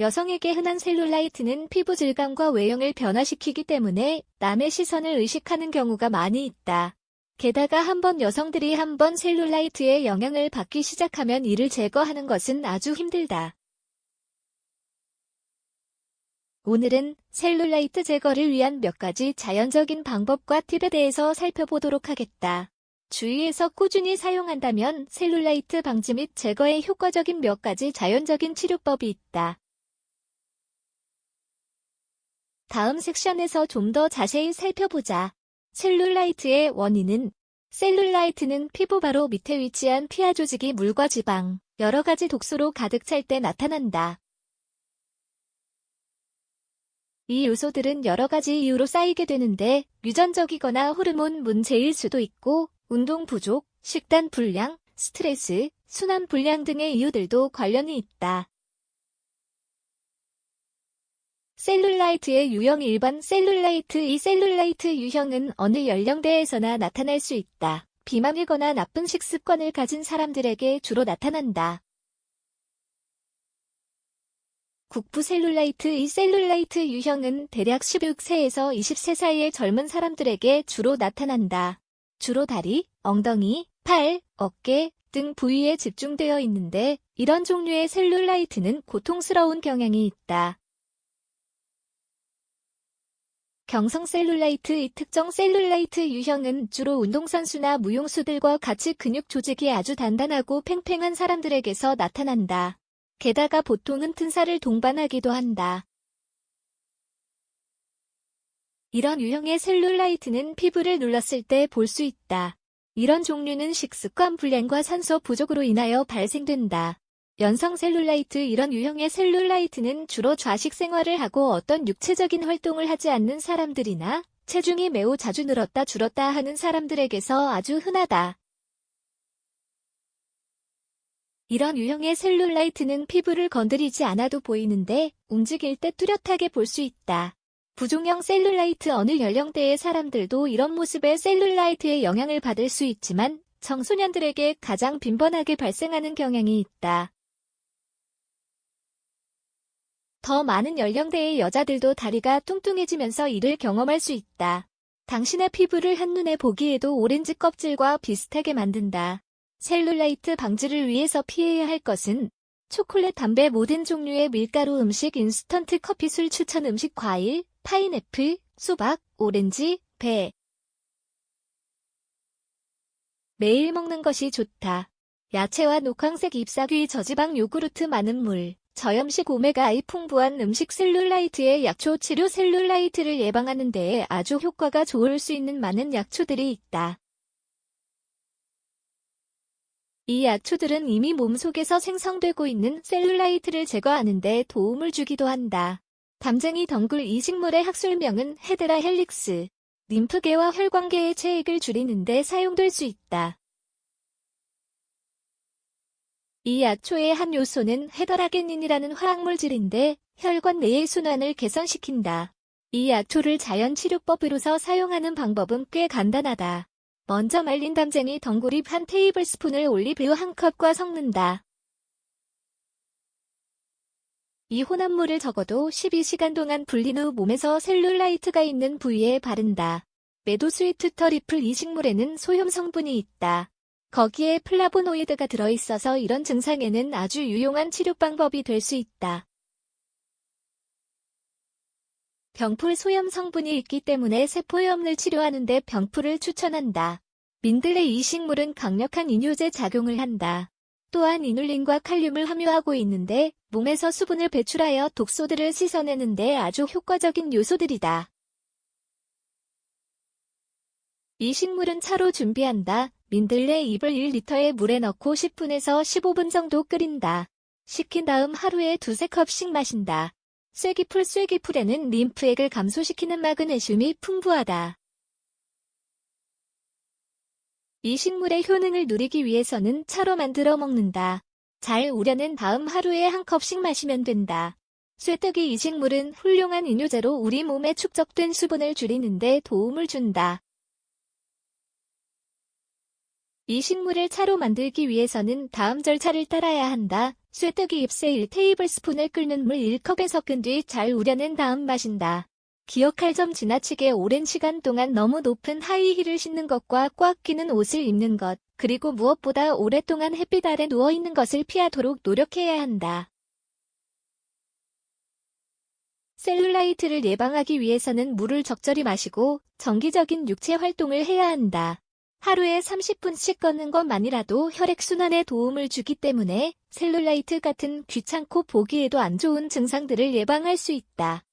여성에게 흔한 셀룰라이트는 피부 질감과 외형을 변화시키기 때문에 남의 시선을 의식하는 경우가 많이 있다. 게다가 한번 여성들이 한번 셀룰라이트의 영향을 받기 시작하면 이를 제거하는 것은 아주 힘들다. 오늘은 셀룰라이트 제거를 위한 몇 가지 자연적인 방법과 팁에 대해서 살펴보도록 하겠다. 주위에서 꾸준히 사용한다면 셀룰라이트 방지 및 제거에 효과적인 몇 가지 자연적인 치료법이 있다. 다음 섹션에서 좀 더 자세히 살펴보자. 셀룰라이트의 원인은 셀룰라이트는 피부 바로 밑에 위치한 피하 조직이 물과 지방, 여러 가지 독소로 가득 찰 때 나타난다. 이 요소들은 여러 가지 이유로 쌓이게 되는데 유전적이거나 호르몬 문제일 수도 있고 운동 부족, 식단 불량, 스트레스, 순환 불량 등의 이유들도 관련이 있다. 셀룰라이트의 유형 일반 셀룰라이트 이 셀룰라이트 유형은 어느 연령대에서나 나타날 수 있다. 비만이거나 나쁜 식습관을 가진 사람들에게 주로 나타난다. 국부 셀룰라이트 이 셀룰라이트 유형은 대략 16세에서 20세 사이의 젊은 사람들에게 주로 나타난다. 주로 다리, 엉덩이, 팔, 어깨 등 부위에 집중되어 있는데 이런 종류의 셀룰라이트는 고통스러운 경향이 있다. 경성 셀룰라이트 이 특정 셀룰라이트 유형은 주로 운동선수나 무용수들과 같이 근육 조직이 아주 단단하고 팽팽한 사람들에게서 나타난다. 게다가 보통은 튼살을 동반하기도 한다. 이런 유형의 셀룰라이트는 피부를 눌렀을 때 볼 수 있다. 이런 종류는 식습관 불량과 산소 부족으로 인하여 발생된다. 연성 셀룰라이트 이런 유형의 셀룰라이트는 주로 좌식 생활을 하고 어떤 육체적인 활동을 하지 않는 사람들이나 체중이 매우 자주 늘었다 줄었다 하는 사람들에게서 아주 흔하다. 이런 유형의 셀룰라이트는 피부를 건드리지 않아도 보이는데 움직일 때 뚜렷하게 볼 수 있다. 부종형 셀룰라이트 어느 연령대의 사람들도 이런 모습의 셀룰라이트의 영향을 받을 수 있지만 청소년들에게 가장 빈번하게 발생하는 경향이 있다. 더 많은 연령대의 여자들도 다리가 뚱뚱해지면서 이를 경험할 수 있다. 당신의 피부를 한눈에 보기에도 오렌지 껍질과 비슷하게 만든다. 셀룰라이트 방지를 위해서 피해야 할 것은 초콜릿, 담배, 모든 종류의 밀가루 음식, 인스턴트 커피, 술 추천 음식, 과일, 파인애플, 수박, 오렌지, 배. 매일 먹는 것이 좋다. 야채와 녹황색 잎사귀, 저지방 요구르트, 많은 물. 저염식 오메가2 풍부한 음식 셀룰라이트의 약초 치료 셀룰라이트를 예방하는 데에 아주 효과가 좋을 수 있는 많은 약초들이 있다. 이 약초들은 이미 몸속에서 생성되고 있는 셀룰라이트를 제거하는 데 도움을 주기도 한다. 담쟁이 덩굴 이 식물의 학술명은 헤드라 헬릭스. 림프계와 혈관계의 체액을 줄이는 데 사용될 수 있다. 이 약초의 한 요소는 헤더라겐닌이라는 화학물질인데 혈관 내의 순환을 개선시킨다. 이 약초를 자연치료법으로서 사용하는 방법은 꽤 간단하다. 먼저 말린 담쟁이 덩굴잎 한 테이블스푼을 올리브유 한 컵과 섞는다. 이 혼합물을 적어도 12시간 동안 불린 후 몸에서 셀룰라이트가 있는 부위에 바른다. 메도스위트 터리플 이 식물에는 소염 성분이 있다. 거기에 플라보노이드가 들어있어서 이런 증상에는 아주 유용한 치료 방법이 될 수 있다. 병풀 소염 성분이 있기 때문에 세포염을 치료하는데 병풀을 추천한다. 민들레 이 식물은 강력한 이뇨제 작용을 한다. 또한 이눌린과 칼륨을 함유하고 있는데 몸에서 수분을 배출하여 독소들을 씻어내는데 아주 효과적인 요소들이다. 이 식물은 차로 준비한다. 민들레 잎을 1리터의 물에 넣고 10분에서 15분 정도 끓인다. 식힌 다음 하루에 두세 컵씩 마신다. 쐐기풀 쐐기풀에는 림프액을 감소시키는 마그네슘이 풍부하다. 이 식물의 효능을 누리기 위해서는 차로 만들어 먹는다. 잘 우려낸 다음 하루에 한 컵씩 마시면 된다. 쇠떡이 이 식물은 훌륭한 이뇨제로 우리 몸에 축적된 수분을 줄이는데 도움을 준다. 이 식물을 차로 만들기 위해서는 다음 절차를 따라야 한다. 쇠뜨기 잎새 1테이블스푼을 끓는 물 1컵에 섞은 뒤 잘 우려낸 다음 마신다. 기억할 점 지나치게 오랜 시간 동안 너무 높은 하이힐을 신는 것과 꽉 끼는 옷을 입는 것, 그리고 무엇보다 오랫동안 햇빛 아래 누워 있는 것을 피하도록 노력해야 한다. 셀룰라이트를 예방하기 위해서는 물을 적절히 마시고 정기적인 육체 활동을 해야 한다. 하루에 30분씩 걷는 것만이라도 혈액순환에 도움을 주기 때문에 셀룰라이트 같은 귀찮고 보기에도 안 좋은 증상들을 예방할 수 있다.